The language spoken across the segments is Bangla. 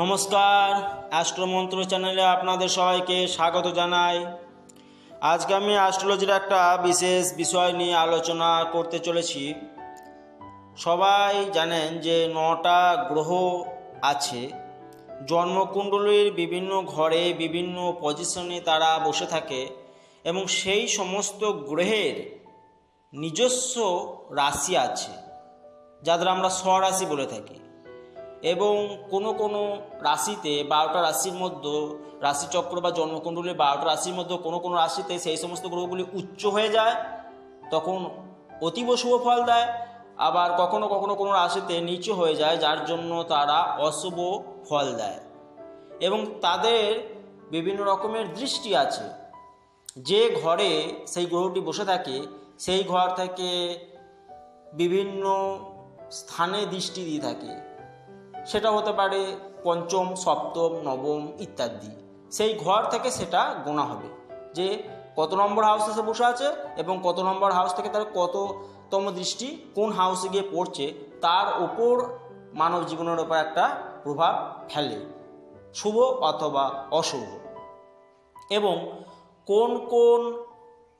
নমস্কার অ্যাস্ট্রোমন্ত্র চ্যানেলে আপনাদের সবাইকে স্বাগত জানাই। আজকে আমি অ্যাস্ট্রোলজির একটা বিশেষ বিষয় নিয়ে আলোচনা করতে চলেছি। সবাই জানেন যে নটা গ্রহ আছে। জন্মকুণ্ডলীর বিভিন্ন ঘরে, বিভিন্ন পজিশনে তারা বসে থাকে এবং সেই সমস্ত গ্রহের নিজস্ব রাশি আছে, যাদের আমরা স্বরাশি বলে থাকি। এবং কোনো কোনো রাশিতে বারোটা রাশির মধ্যে রাশিচক্র বা জন্মকুণ্ডলীর বারোটা রাশির মধ্যে কোনো কোনো রাশিতে সেই সমস্ত গ্রহগুলি উচ্চ হয়ে যায়, তখন অতীব শুভ ফল দেয়। আবার কখনো কখনো কোনো রাশিতে নিচু হয়ে যায়, যার জন্য তারা অশুভ ফল দেয়। এবং তাদের বিভিন্ন রকমের দৃষ্টি আছে। যে ঘরে সেই গ্রহটি বসে থাকে, সেই ঘর থেকে বিভিন্ন স্থানে দৃষ্টি দিয়ে থাকে। সেটা হতে পারে পঞ্চম, সপ্তম, নবম ইত্যাদি। সেই ঘর থেকে সেটা গোনা হবে। যে কত নম্বর হাউসে সে বসে আছে এবং কত নম্বর হাউস থেকে তার কততম দৃষ্টি কোন হাউসে গিয়ে পড়ছে, তার ওপর মানব জীবনের ওপর একটা প্রভাব ফেলে। শুভ অথবা অশুভ। এবং কোন কোন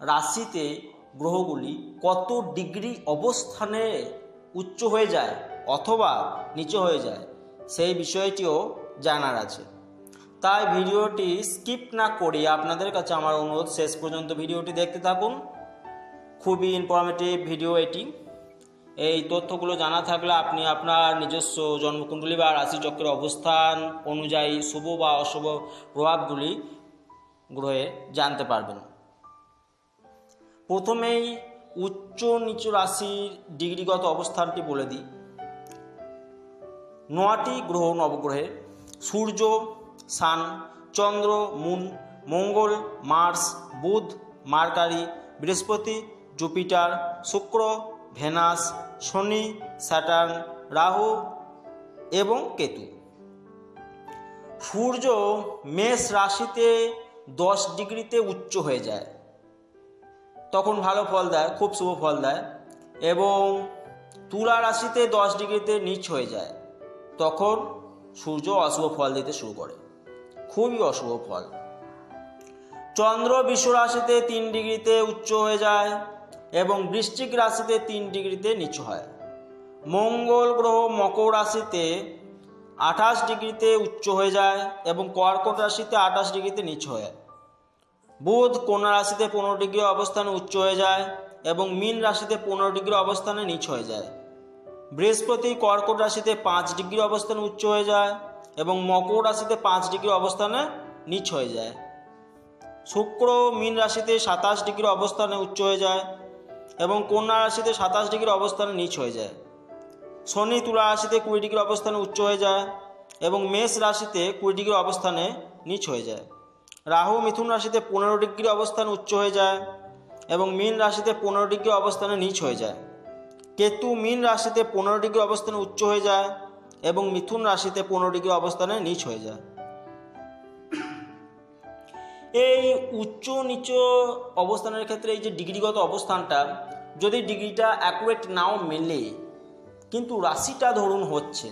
রাশিতে গ্রহগুলি কত ডিগ্রি অবস্থানে উচ্চ হয়ে যায় অথবা নিচে হয়ে যায় সেই বিষয়টিও জানার আছে। তাই ভিডিওটি স্কিপ না করে আপনাদের কাছে আমার অনুরোধ, শেষ পর্যন্ত ভিডিওটি দেখতে থাকুন। খুবই ইনফরমেটিভ ভিডিও এটি। এই তথ্যগুলো জানা থাকলে আপনি আপনার নিজস্ব জন্মকুণ্ডলী বা রাশিচক্রের অবস্থান অনুযায়ী শুভ বা অশুভ প্রভাবগুলি গ্রহে জানতে পারবেন। প্রথমেই উচ্চ নিচু রাশির ডিগ্রিগত অবস্থানটি বলে দিই। নয়টি গ্রহ নবগ্রহে সূর্য, সান, চন্দ্র, মুন, মঙ্গল, মার্স, বুধ, মার্কারি, বৃহস্পতি, জুপিটার, শুক্র, ভেনাস, শনি, স্যাটার্ন, রাহু এবং কেতু। সূর্য মেষ রাশিতে দশ ডিগ্রিতে উচ্চ হয়ে যায়। তখন ভালো ফল দেয়, খুব শুভ ফল দেয় এবং তুলা রাশিতে দশ ডিগ্রিতে নিচ হয়ে যায়। তখন সূর্য অশুভ ফল দিতে শুরু করে। খুবই অশুভ ফল। চন্দ্র বিশ্ব রাশিতে তিন ডিগ্রিতে উচ্চ হয়ে যায় এবং বৃশ্চিক রাশিতে তিন ডিগ্রিতে নিচু হয়। মঙ্গল গ্রহ মকর রাশিতে আঠাশ ডিগ্রিতে উচ্চ হয়ে যায় এবং কর্কট রাশিতে আঠাশ ডিগ্রিতে নিচু হয়। বুধ কন্যা রাশিতে পনেরো ডিগ্রি অবস্থানে উচ্চ হয়ে যায় এবং মীন রাশিতে পনেরো ডিগ্রি অবস্থানে নিচ হয়ে যায়। বৃহস্পতি কর্কট রাশিতে পাঁচ ডিগ্রি অবস্থানে উচ্চ হয়ে যায় এবং মকর রাশিতে পাঁচ ডিগ্রি অবস্থানে নিচ হয়ে যায়। শুক্র মীন রাশিতে সাতাশ ডিগ্রি অবস্থানে উচ্চ হয়ে যায় এবং কন্যা রাশিতে সাতাশ ডিগ্রি অবস্থানে নিচ হয়ে যায়। শনি তুলা রাশিতে কুড়ি ডিগ্রি অবস্থানে উচ্চ হয়ে যায় এবং মেষ রাশিতে কুড়ি ডিগ্রি অবস্থানে নিচ হয়ে যায়। রাহু মিথুন রাশিতে পনেরো ডিগ্রি অবস্থানে উচ্চ হয়ে যায় এবং মীন রাশিতে পনেরো ডিগ্রি অবস্থানে নিচ হয়ে যায়। কেতু মীন রাশিতে পনেরো ডিগ্রি অবস্থানে উচ্চ হয়ে যায় এবং মিথুন রাশিতে পনেরো ডিগ্রি অবস্থানে নিচ হয়ে যায়। এই উচ্চ নিচ অবস্থানের ক্ষেত্রে এই যে ডিগ্রিগত অবস্থানটা, যদি ডিগ্রিটা অ্যাকুরেট নাও মেলে, কিন্তু রাশিটা ধরুন হচ্ছে,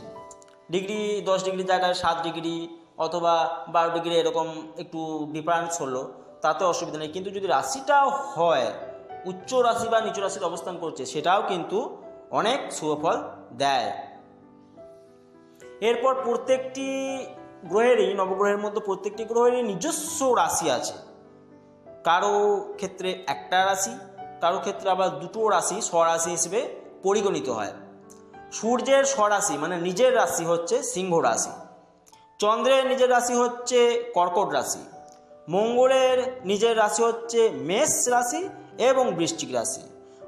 ডিগ্রি দশ ডিগ্রি জায়গায় সাত ডিগ্রি অথবা বারো ডিগ্রি এরকম একটু ডিফারেন্স হলো, তাতে অসুবিধা নেই। কিন্তু যদি রাশিটা হয় উচ্চ রাশি বা নিচু রাশির অবস্থান করছে, সেটাও কিন্তু অনেক শুভফল দেয়। এরপর প্রত্যেকটি গ্রহেরই, নবগ্রহের মধ্যে প্রত্যেকটি গ্রহেরই নিজস্ব রাশি আছে। কারও ক্ষেত্রে একটা রাশি, কারও ক্ষেত্রে আবার দুটো রাশি, স্বরাশি হিসেবে পরিগণিত হয়। সূর্যের স্বরাশি মানে নিজের রাশি হচ্ছে সিংহ রাশি। চন্দ্রের নিজের রাশি হচ্ছে কর্কট রাশি। মঙ্গলের নিজের রাশি হচ্ছে মেষ রাশি এবং বৃশ্চিক রাশি।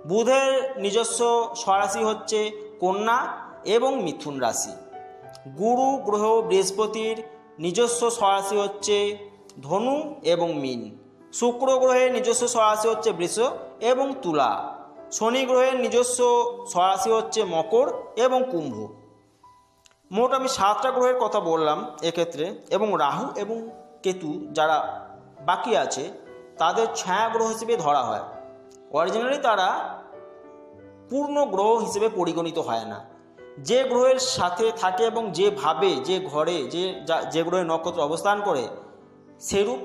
বুধের নিজস্ব স্বরাশি হচ্ছে কন্যা এবং মিথুন রাশি। গুরু, গ্রহ, বৃহস্পতির নিজস্ব স্বরাশি হচ্ছে ধনু এবং মিন। শুক্র গ্রহের নিজস্ব স্বরাশি হচ্ছে বৃষ এবং তুলা। শনি গ্রহের নিজস্ব স্বরাশি হচ্ছে মকর এবং কুম্ভ। মোট আমি সাতটা গ্রহের কথা বললাম এক্ষেত্রে এবং রাহু এবং কেতু যারা বাকি আছে, তাদের ছায়া গ্রহ হিসেবে ধরা হয়। অরিজিনালি তারা পূর্ণ গ্রহ হিসেবে পরিগণিত হয় না। যে গ্রহের সাথে থাকে এবং যেভাবে যে ঘরে যে, যা- গ্রহের নক্ষত্র অবস্থান করে, সেরূপ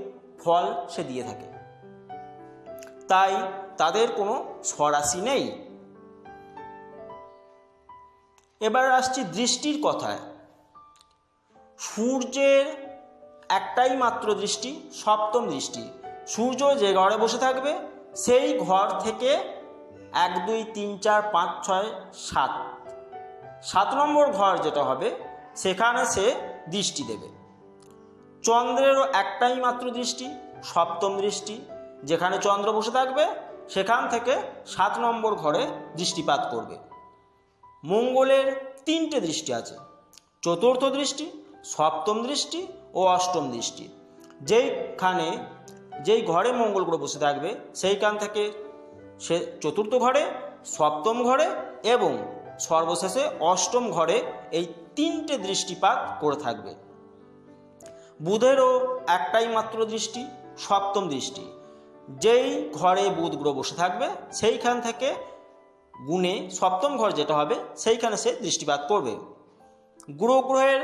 ফল সে দিয়ে থাকে। তাই তাদের কোনো স্বরাশি নেই। এবার আসছি দৃষ্টির কথায়। সূর্যের একটাই মাত্র দৃষ্টি, সপ্তম দৃষ্টি। সূর্য যে ঘরে বসে থাকবে সেই ঘর থেকে এক, দুই, তিন, চার, পাঁচ, ছয়, সাত। সাত নম্বর ঘর যেটা হবে, সেখানে সে দৃষ্টি দেবে। চন্দ্রেরও একটাই মাত্র দৃষ্টি, সপ্তম দৃষ্টি। যেখানে চন্দ্র বসে থাকবে, সেখান থেকে সাত নম্বর ঘরে দৃষ্টিপাত করবে। মঙ্গলের তিনটে দৃষ্টি আছে, চতুর্থ দৃষ্টি, সপ্তম দৃষ্টি ও অষ্টম দৃষ্টি। যেইখানে যেই ঘরে মঙ্গল গ্রহ বসে থাকবে, সেইখান থেকে সে চতুর্থ ঘরে, সপ্তম ঘরে এবং সর্বশেষে অষ্টম ঘরে এই তিনটে দৃষ্টিপাত করে থাকবে। বুধেরও একটাই মাত্র দৃষ্টি, সপ্তম দৃষ্টি। যেই ঘরে বুধ গ্রহ বসে থাকবে, সেইখান থেকে গুণে সপ্তম ঘর যেটা হবে, সেইখানে সে দৃষ্টিপাত করবে। গ্রহ গ্রহের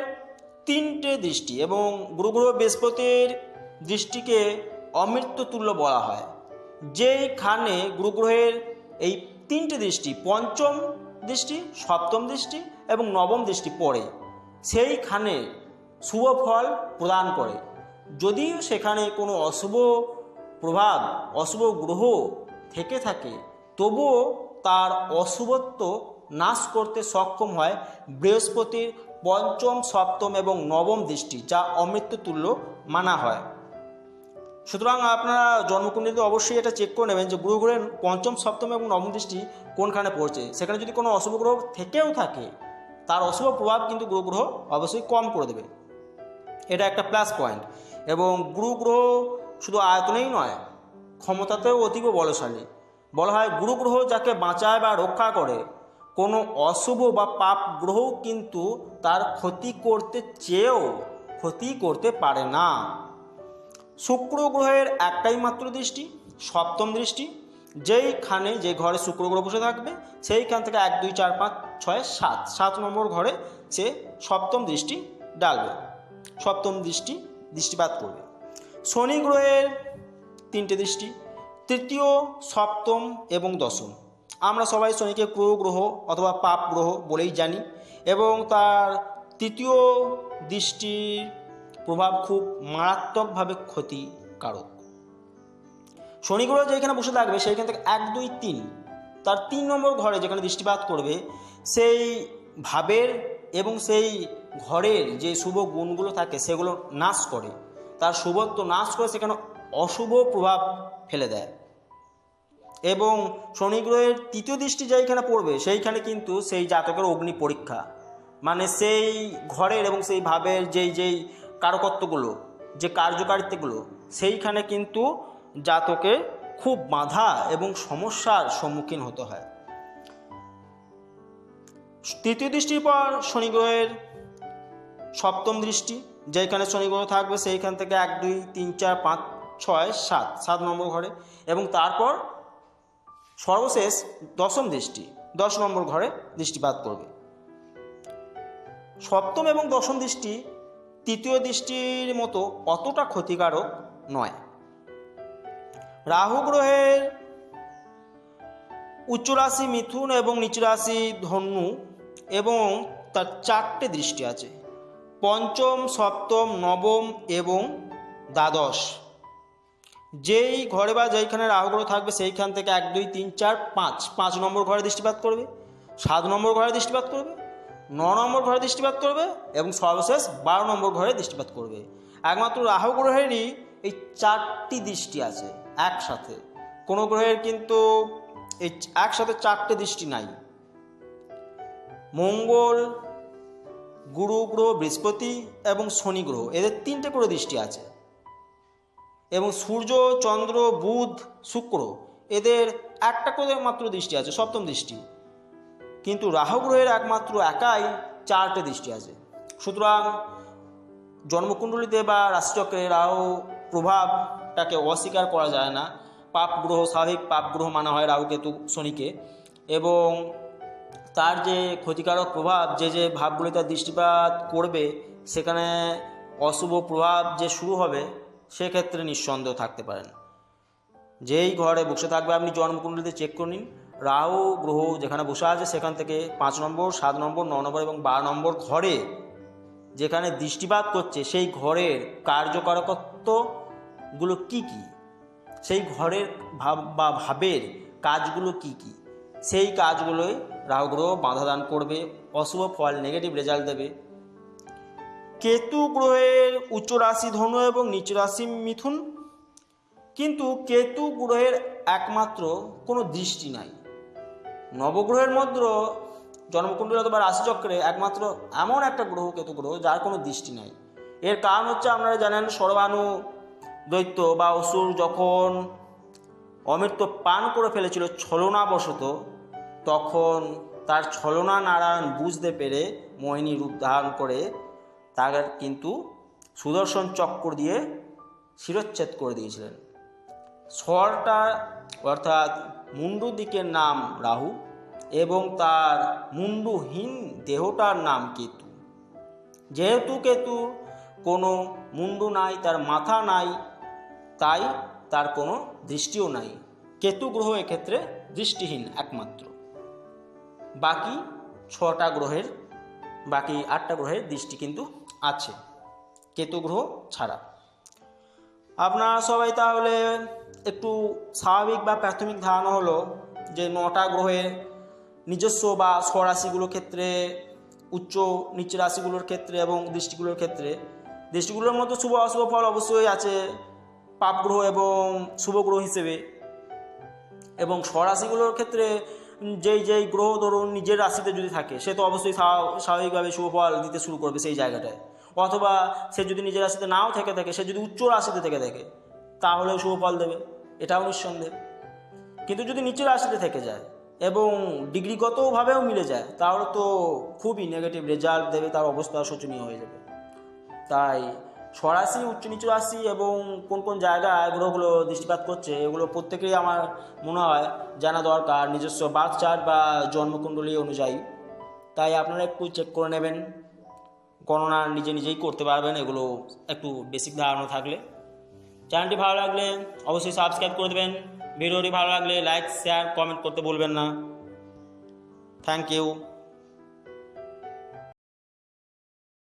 তিনটে দৃষ্টি এবং গ্রহ গ্রহ বৃহস্পতির দৃষ্টিকে অমৃত্য তুল্য বলা হয়। যেইখানে গ্রহ গ্রহের এই তিনটি দৃষ্টি, পঞ্চম দৃষ্টি, সপ্তম দৃষ্টি এবং নবম দৃষ্টি পড়ে, সেইখানে শুভ ফল প্রদান করে। যদিও সেখানে কোনো অশুভ প্রভাব, অশুভ গ্রহ থেকে থাকে, তবুও তার অশুভত্ব নাশ করতে সক্ষম হয় বৃহস্পতির পঞ্চম, সপ্তম এবং নবম দৃষ্টি, যা অমৃত্যু তুল্য মানা হয়। সুতরাং আপনারা জন্মকুণ্ডলিতে অবশ্যই এটা চেক করে নেবেন যে গ্রহ গ্রহের পঞ্চম, সপ্তম এবং নবম দৃষ্টি কোনখানে পড়ছে। সেখানে যদি কোনো অশুভ গ্রহ থেকেও থাকে, তার অশুভ প্রভাব কিন্তু গ্রহ গ্রহ অবশ্যই কম করে দেবে। এটা একটা প্লাস পয়েন্ট এবং গুরু গ্রহ শুধু আয়তনেই নয়, ক্ষমতাতেও অতীব বলশালী। বলা হয় গুরু গ্রহ যাকে বাঁচায় বা রক্ষা করে, কোনো অশুভ বা পাপ গ্রহ কিন্তু তার ক্ষতি করতে চেয়েও ক্ষতি করতে পারে না। শুক্র গ্রহের একটাই মাত্র দৃষ্টি, সপ্তম দৃষ্টি, যেইখানে যে ঘরে শুক্র গ্রহ বসে থাকবে, সেইখান থেকে এক, দুই, চার, পাঁচ, ছয়, সাত সাত নম্বর ঘরে সে সপ্তম দৃষ্টি ডালবে, সপ্তম দৃষ্টি দৃষ্টিপাত করবে। শনি গ্রহের তিনটে দৃষ্টি, তৃতীয়, সপ্তম এবং দশম। আমরা সবাই শনিকে ক্রু গ্রহ অথবা পাপ গ্রহ বলেই জানি এবং তার তৃতীয় দৃষ্টির প্রভাব খুব মারাত্মকভাবে ক্ষতিকারক। শনি গ্রহ যেখানে বসে থাকবে সেইখান থেকে এক, দুই, তিন, তার তিন নম্বর ঘরে যেখানে দৃষ্টিপাত করবে, সেই ভাবের এবং সেই ঘরের যে শুভ গুণগুলো থাকে, সেগুলো নাশ করে। তার শুভত্ব নাশ করে সেখানে অশুভ প্রভাব ফেলে দেয়। এবং শনি গ্রহের তৃতীয় দৃষ্টি যেইখানে পড়বে, সেইখানে কিন্তু সেই জাতকের অগ্নি পরীক্ষা। মানে সেই ঘরের এবং সেই ভাবের যেই যেই কারকত্বগুলো যে কার্যকারিতাগুলো, সেইখানে কিন্তু জাতকে খুব বাধা এবং সমস্যার সম্মুখীন হতে হয়। তৃতীয় দৃষ্টির পর শনি গ্রহের সপ্তম দৃষ্টি, যেখানে শনি গ্রহ থাকবে সেইখান থেকে এক, দুই, তিন, চার, পাঁচ, ছয়, সাত সাত নম্বর ঘরে এবং তারপর সর্বশেষ দশম দৃষ্টি, দশ নম্বর ঘরে দৃষ্টিপাত করবে। সপ্তম এবং দশম দৃষ্টি তৃতীয় দৃষ্টির মতো অতটা ক্ষতিকারক নয়। রাহু গ্রহের উচ্চ রাশি মিথুন এবং নিচু রাশি ধনু এবং তার চারটে দৃষ্টি আছে। পঞ্চম, সপ্তম, নবম এবং দ্বাদশ। যেই ঘরে বা যেইখানে রাহু গ্রহ থাকবে সেইখান থেকে এক, দুই, তিন, চার, পাঁচ। পাঁচ নম্বর ঘরে দৃষ্টিপাত করবে, সাত নম্বর ঘরে দৃষ্টিপাত করবে ন নম্বর ঘরে দৃষ্টিপাত করবে এবং সর্বশেষ বারো নম্বর ঘরে দৃষ্টিপাত করবে। একমাত্র রাহু গ্রহেরই এই চারটি দৃষ্টি আছে একসাথে। কোনো গ্রহের কিন্তু এই একসাথে চারটে দৃষ্টি নাই। মঙ্গল, গুরু গ্রহ, বৃহস্পতি এবং শনি গ্রহ, এদের তিনটে করে দৃষ্টি আছে। এবং সূর্য, চন্দ্র, বুধ, শুক্র, এদের একটা করে মাত্র দৃষ্টি আছে, সপ্তম দৃষ্টি। কিন্তু রাহু গ্রহের একমাত্র একাই চারটে দৃষ্টি আছে। সুতরাং জন্মকুণ্ডলিতে বা রাশিচক্রে রাহু প্রভাবটাকে অস্বীকার করা যায় না। পাপ গ্রহ স্বাভাবিক পাপ গ্রহ মানা হয় রাহু কেতু শনিকে। এবং তার যে ক্ষতিকারক প্রভাব, যে যে ভাবগুলি তার দৃষ্টিপাত করবে, সেখানে অশুভ প্রভাব যে শুরু হবে, সেক্ষেত্রে নিঃসন্দেহ থাকতে পারেন। যেই ঘরে বসে থাকবে, আপনি জন্মকুণ্ডলিতে চেক করে নিন। রাহু, গ্রহ যেখানে বসে আছে সেখান থেকে পাঁচ নম্বর, সাত নম্বর, ন নম্বর এবং বারো নম্বর ঘরে যেখানে দৃষ্টিপাত করছে, সেই ঘরের কার্যকারকত্বগুলো কি কি? সেই ঘরের ভাব বা ভাবের কাজগুলো কি কি? সেই কাজগুলোই রাহু, গ্রহ বাধা দান করবে, অশুভ ফল নেগেটিভ রেজাল্ট দেবে। কেতু গ্রহের উচ্চ রাশি ধনু এবং নিচ রাশি মিথুন। কিন্তু কেতু গ্রহের একমাত্র কোনো দৃষ্টি নাই। নবগ্রহের মধ্যে জন্মকুণ্ডলী অথবা রাশিচক্রে একমাত্র এমন একটা গ্রহ কেতু গ্রহ, যার কোনো দৃষ্টি নাই। এর কারণ হচ্ছে আপনারা জানেন, সর্বাণু দৈত্য বা অসুর যখন অমৃত পান করে ফেলেছিল ছলনাবশত, তখন তার ছলনা নারায়ণ বুঝতে পেরে মোহিনী রূপ ধারণ করে তার কিন্তু সুদর্শন চক্র দিয়ে শিরচ্ছেদ করে দিয়েছিলেন। স্বরটা অর্থাৎ মুন্ডু দিকের নাম রাহু এবং তার মুন্ডুহীন দেহটার নাম কেতু। যেহেতু কেতু কোনো মুন্ডু নাই, তার মাথা নাই, তাই তার কোনো দৃষ্টিও নাই। কেতু গ্রহ এক্ষেত্রে দৃষ্টিহীন একমাত্র। বাকি ছটা গ্রহের, বাকি আটটা গ্রহের দৃষ্টি কিন্তু আছে। কেতু গ্রহ ছাড়া। আপনারা সবাই তাহলে একটু স্বাভাবিক বা প্রাথমিক ধারণা হলো যে নটা গ্রহের নিজস্ব বা স্বরাশিগুলোর ক্ষেত্রে, উচ্চ নিচ রাশিগুলোর ক্ষেত্রে এবং দৃষ্টিগুলোর ক্ষেত্রে। দৃষ্টিগুলোর মধ্যে শুভ, অশুভ ফল অবশ্যই আছে পাপ গ্রহ এবং শুভ গ্রহ হিসেবে। এবং স্বরাশিগুলোর ক্ষেত্রে যেই যেই গ্রহ ধরুন নিজের রাশিতে যদি থাকে, সে তো অবশ্যই স্বাভা- স্বাভাবিকভাবে শুভ ফল দিতে শুরু করবে সেই জায়গাটায়। অথবা সে যদি নিজের রাশিতে নাও থেকে থাকে সে যদি উচ্চ রাশিতে থেকে থাকে তাহলেও শুভ ফল দেবে। এটাও নিঃসন্দেহ। কিন্তু যদি নিচের রাশিতে থেকে যায় এবং ডিগ্রিগতভাবেও মিলে যায়, তাহলে তো খুবই নেগেটিভ রেজাল্ট দেবে, তার অবস্থা শোচনীয় হয়ে যাবে। তাই স্বরাশি, উচ্চ নিচু রাশি এবং কোন কোন জায়গায় গ্রহগুলো দৃষ্টিপাত করছে, এগুলো প্রত্যেকেই আমার মনে হয় জানা দরকার। নিজস্ব বার্থ চার্ট বা জন্মকুণ্ডলী অনুযায়ী। তাই আপনারা একটু চেক করে নেবেন। গণনা নিজে নিজেই করতে পারবেন, এগুলো একটু বেসিক ধারণা থাকলে। চ্যানেলটি ভালো লাগলে অবশ্যই সাবস্ক্রাইব করে দেবেন। ভিডিওটি ভালো লাগলে লাইক শেয়ার কমেন্ট করতে বলবেন না। Thank you